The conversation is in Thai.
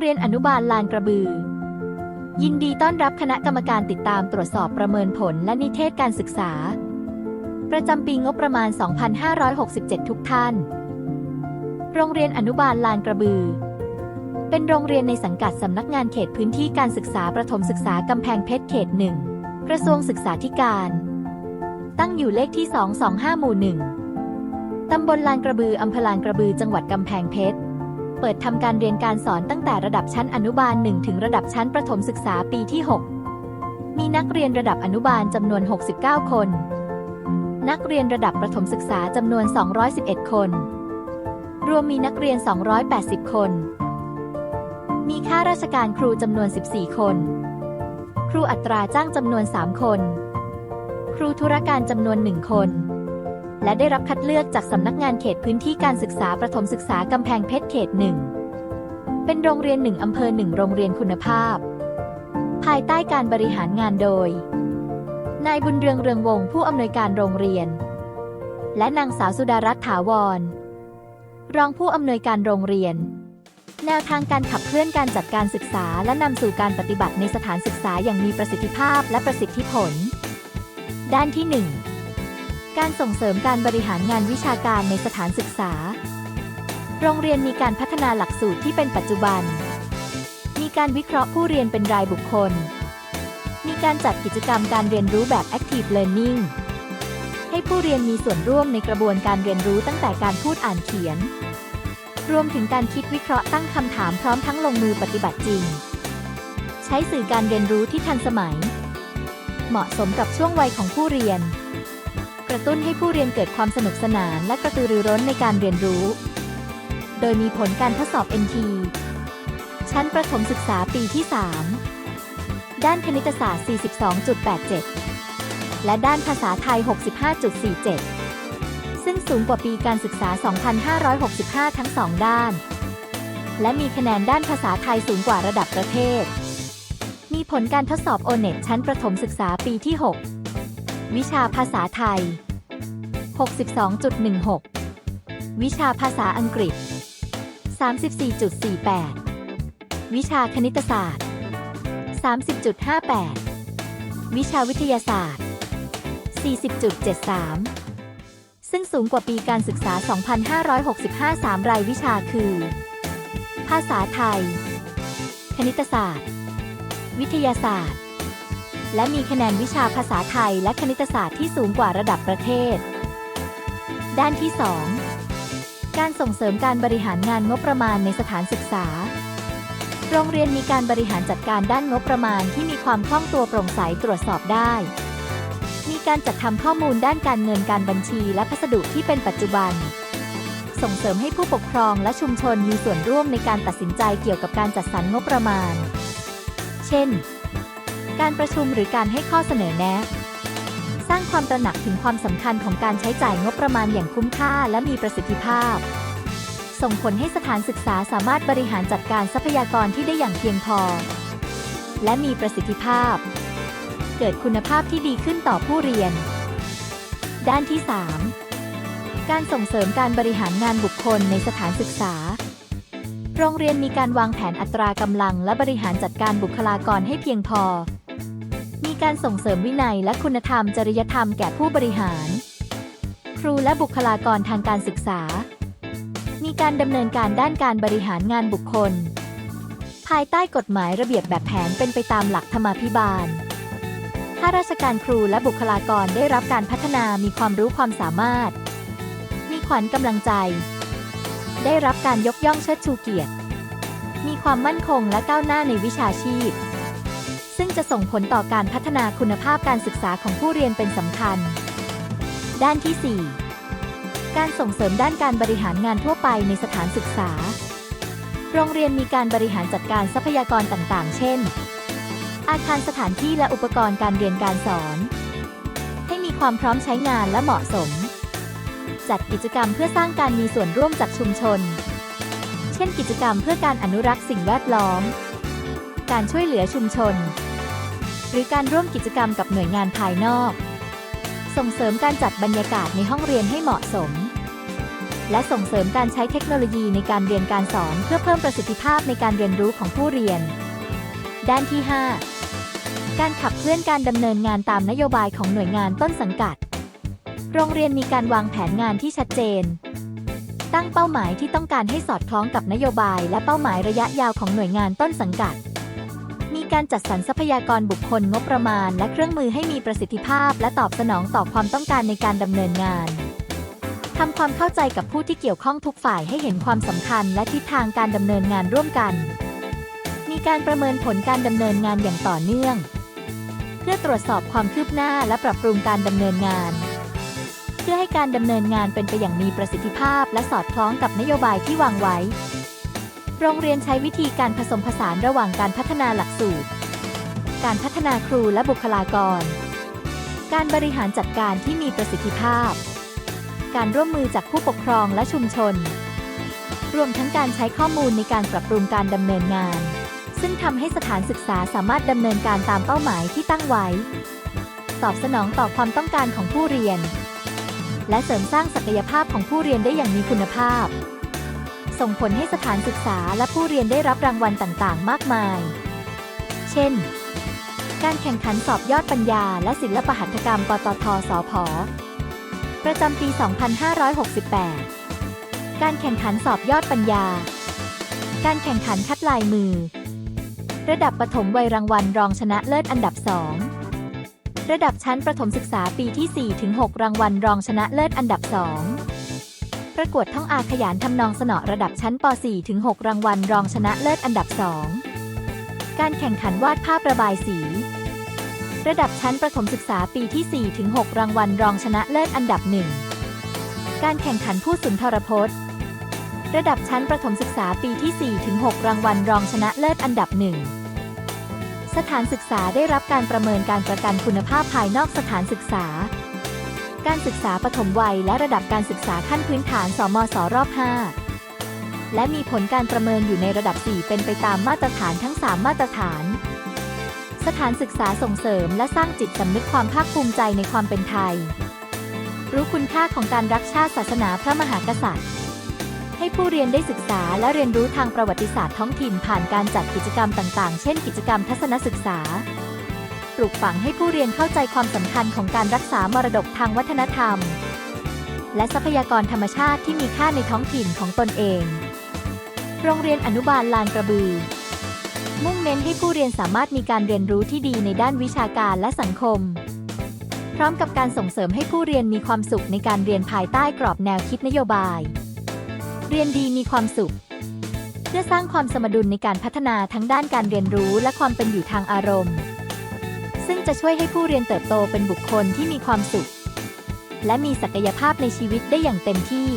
เรียนอนุบาลลานกระบือ ยินดีต้อนรับคณะกรรมการติดตามตรวจสอบประเมินผลและนิเทศการศึกษา ประจำปีงบประมาณ 2567 ทุกท่าน โรงเรียนอนุบาลลานกระบือ เป็นโรงเรียนในสังกัดสำนักงานเขตพื้นที่การศึกษาประถมศึกษากำแพงเพชรเขตหนึ่งกระทรวงศึกษาธิการ ตั้งอยู่เลขที่ 225 หมู่หนึ่งตำบลลานกระบือ อำเภอลานกระบือ จังหวัดกำแพงเพชร เปิดทำการเรียนการสอนตั้งแต่ระดับชั้นอนุบาล 1 ถึงระดับชั้นประถมศึกษาปีที่ 6 มีนักเรียนระดับอนุบาลจำนวน 69 คน นักเรียนระดับประถมศึกษาจำนวน 211 คน รวมมีนักเรียน 280 คน มีข้าราชการครูจำนวน 14 คน ครูอัตราจ้างจำนวน 3 คน ครูธุรการจำนวน 1 คน และได้รับคัดเลือกจากสำนักงานเขตพื้นที่การศึกษาประถมศึกษากำแพงเพชรเขตหนึ่ง เป็นโรงเรียนหนึ่งอำเภอหนึ่งโรงเรียนคุณภาพ ภายใต้การบริหารงานโดย นายบุญเรืองเรืองวงศ์ผู้อำนวยการโรงเรียน และนางสาวสุดารัตน์ถาวร รองผู้อำนวยการโรงเรียน แนวทางการขับเคลื่อนการจัดการศึกษา และนำสู่การปฏิบัติในสถานศึกษาอย่างมีประสิทธิภาพและประสิทธิผล ด้านที่ 1 การส่งเสริมการบริหารงานวิชาการในสถานศึกษา โรงเรียนมีการพัฒนาหลักสูตรที่เป็นปัจจุบัน มีการวิเคราะห์ผู้เรียนเป็นรายบุคคล มีการจัดกิจกรรมการเรียนรู้แบบ Active Learning ให้ผู้เรียนมีส่วนร่วมในกระบวนการเรียนรู้ตั้งแต่การพูดอ่านเขียน รวมถึงการคิดวิเคราะห์ตั้งคำถามพร้อมทั้งลงมือปฏิบัติจริง ใช้สื่อการเรียนรู้ที่ทันสมัย เหมาะสมกับช่วงวัยของผู้เรียน กระตุ้นให้ผู้เรียนเกิดความสนุกสนานและกระตือรือร้นในการเรียนรู้ โดยมีผลการทดสอบ NT ชั้นประถมศึกษาปีที่ 3 ด้านคณิตศาสตร์ 42.87 และด้านภาษาไทย 65.47 ซึ่งสูงกว่าปีการศึกษา 2565 ทั้งสองด้าน และมีคะแนนด้านภาษาไทยสูงกว่าระดับประเทศ มีผลการทดสอบโอเน็ตชั้นประถมศึกษาปีที่ 6 วิชาภาษาไทย 62.16 วิชาภาษาอังกฤษ 34.48 วิชาคณิตศาสตร์ 30.58 วิชาวิทยาศาสตร์ 40.73 ซึ่งสูงกว่าปีการศึกษา 2565 3 รายวิชาคือ ภาษาไทย คณิตศาสตร์ วิทยาศาสตร์ และมีคะแนนวิชาภาษาไทยและคณิตศาสตร์ที่สูงกว่าระดับประเทศ ด้านที่ 2 การส่งเสริมการบริหารงานงบประมาณในสถานศึกษา โรงเรียนมีการบริหารจัดการด้านงบประมาณที่มีความคล่องตัวโปร่งใสตรวจสอบได้ มีการจัดทำข้อมูลด้านการเงินการบัญชีและพัสดุที่เป็นปัจจุบัน ส่งเสริมให้ผู้ปกครองและชุมชนมีส่วนร่วมในการตัดสินใจเกี่ยวกับการจัดสรรงบประมาณ เช่น การประชุมหรือการให้ข้อเสนอแนะ สร้างความตระหนักถึงความสำคัญของการใช้จ่ายงบประมาณอย่างคุ้มค่าและมีประสิทธิภาพ ส่งผลให้สถานศึกษาสามารถบริหารจัดการทรัพยากรที่ได้อย่างเพียงพอ และมีประสิทธิภาพ เกิดคุณภาพที่ดีขึ้นต่อผู้เรียน ด้านที่ 3 การส่งเสริมการบริหารงานบุคคลในสถานศึกษาโรงเรียนมีการวางแผนอัตรากำลังและบริหารจัดการบุคลากรให้เพียงพอ มีการส่งเสริมวินัยและคุณธรรมจริยธรรมแก่ผู้บริหาร ครูและบุคลากรทางการศึกษา มีการดำเนินการด้านการบริหารงานบุคคล ภายใต้กฎหมายระเบียบแบบแผนเป็นไปตามหลักธรรมาภิบาลข้าราชการครูและบุคลากรได้รับการพัฒนามีความรู้ความสามารถ มีขวัญกำลังใจ ได้รับการยกย่องเชิดชูเกียรติ มีความมั่นคงและก้าวหน้าในวิชาชีพ ซึ่งจะส่งผลต่อการพัฒนาคุณภาพการศึกษาของผู้เรียนเป็นสำคัญ ด้านที่ 4 การส่งเสริมด้านการบริหารงานทั่วไปในสถานศึกษา โรงเรียนมีการบริหารจัดการทรัพยากรต่างๆ เช่น อาคารสถานที่และอุปกรณ์การเรียนการสอน ให้มีความพร้อมใช้งานและเหมาะสม จัดกิจกรรมเพื่อสร้างการมีส่วนร่วมจากชุมชน เช่น กิจกรรมเพื่อการอนุรักษ์สิ่งแวดล้อมการช่วยเหลือชุมชน หรือการร่วมกิจกรรมกับหน่วยงานภายนอก ส่งเสริมการจัดบรรยากาศในห้องเรียนให้เหมาะสม และส่งเสริมการใช้เทคโนโลยีในการเรียนการสอนเพื่อเพิ่มประสิทธิภาพในการเรียนรู้ของผู้เรียน ด้านที่ 5 การขับเคลื่อนการดำเนินงานตามนโยบายของหน่วยงานต้นสังกัด โรงเรียนมีการวางแผนงานที่ชัดเจนตั้งเป้าหมายที่ต้องการให้สอดคล้องกับนโยบายและเป้าหมายระยะยาวของหน่วยงานต้นสังกัด มีการจัดสรรทรัพยากรบุคคลงบประมาณ และเครื่องมือให้มีประสิทธิภาพ และตอบสนองต่อความต้องการในการดำเนินงานทำความเข้าใจกับผู้ที่เกี่ยวข้องทุกฝ่ายให้เห็นความสำคัญ และทิศทางการดำเนินงานร่วมกัน มีการประเมินผลการดำเนินงานอย่างต่อเนื่อง เพื่อตรวจสอบความคืบหน้าและปรับปรุงการดำเนินงาน เพื่อให้การดำเนินงานเป็นไปอย่างมีประสิทธิภาพ และสอดคล้องกับนโยบายที่วางไว้ โรงเรียนใช้วิธีการผสมผสานระหว่างการพัฒนาหลักสูตร การพัฒนาครูและบุคลากร การบริหารจัดการที่มีประสิทธิภาพ การร่วมมือจากผู้ปกครองและชุมชน รวมทั้งการใช้ข้อมูลในการปรับปรุงการดำเนินงาน ซึ่งทำให้สถานศึกษาสามารถดำเนินการตามเป้าหมายที่ตั้งไว้ ตอบสนองต่อความต้องการของผู้เรียน และเสริมสร้างศักยภาพของผู้เรียนได้อย่างมีคุณภาพ ส่งผลให้สถานศึกษาและผู้เรียนได้รับรางวัลต่างๆ มากมาย เช่น การแข่งขันสอบยอดปัญญา และศิลปหัตถกรรม ปตทสพประจำปี 2568 การแข่งขันสอบยอดปัญญา การแข่งขันคัดลายมือ ระดับประถมวัยรางวัลรองชนะเลิศอันดับ 2 ระดับชั้นประถมศึกษาปีที่ 4-6 รางวัลรองชนะเลิศอันดับ 2 ประกวดท่องอาขยานทำนองสนอระดับชั้นป .4-6 รางวัลรองชนะเลิศอันดับ 2 การแข่งขันวาดภาพระบายสี ระดับชั้นประถมศึกษาปีที่4-6รางวัลรองชนะเลิศอันดับ 1 การแข่งขันผู้สุนทรพจน์ ระดับชั้นประถมศึกษาปีที่4-6รางวัลรองชนะเลิศอันดับ 1 สถานศึกษาได้รับการประเมินการประกันคุณภาพภายนอกสถานศึกษา การศึกษาปฐมวัยและระดับการศึกษาขั้นพื้นฐาน สมศรอบ 5 และมีผลการประเมินอยู่ในระดับ 4 เป็นไปตามมาตรฐานทั้ง 3 มาตรฐาน สถานศึกษาส่งเสริมและสร้างจิตสำนึกความภาคภูมิใจในความเป็นไทย รู้คุณค่าของการรักชาติศาสนาพระมหากษัตริย์ ให้ผู้เรียนได้ศึกษาและเรียนรู้ทางประวัติศาสตร์ท้องถิ่นผ่านการจัดกิจกรรมต่าง ๆ เช่น กิจกรรมทัศนศึกษา ปลูกฝังให้ผู้เรียนเข้าใจความสำคัญของการรักษามรดกทางวัฒนธรรม และทรัพยากรธรรมชาติที่มีค่าในท้องถิ่นของตนเอง โรงเรียนอนุบาลลานกระบือ มุ่งเน้นให้ผู้เรียนสามารถมีการเรียนรู้ที่ดีในด้านวิชาการและสังคม พร้อมกับการส่งเสริมให้ผู้เรียนมีความสุขในการเรียนภายใต้กรอบแนวคิดนโยบาย เรียนดีมีความสุขเพื่อสร้างความสมดุลในการพัฒนาทั้งด้านการเรียนรู้และความเป็นอยู่ทางอารมณ์ ซึ่งจะช่วยให้ผู้เรียนเติบโตเป็นบุคคลที่มีความสุข และมีศักยภาพในชีวิตได้อย่างเต็มที่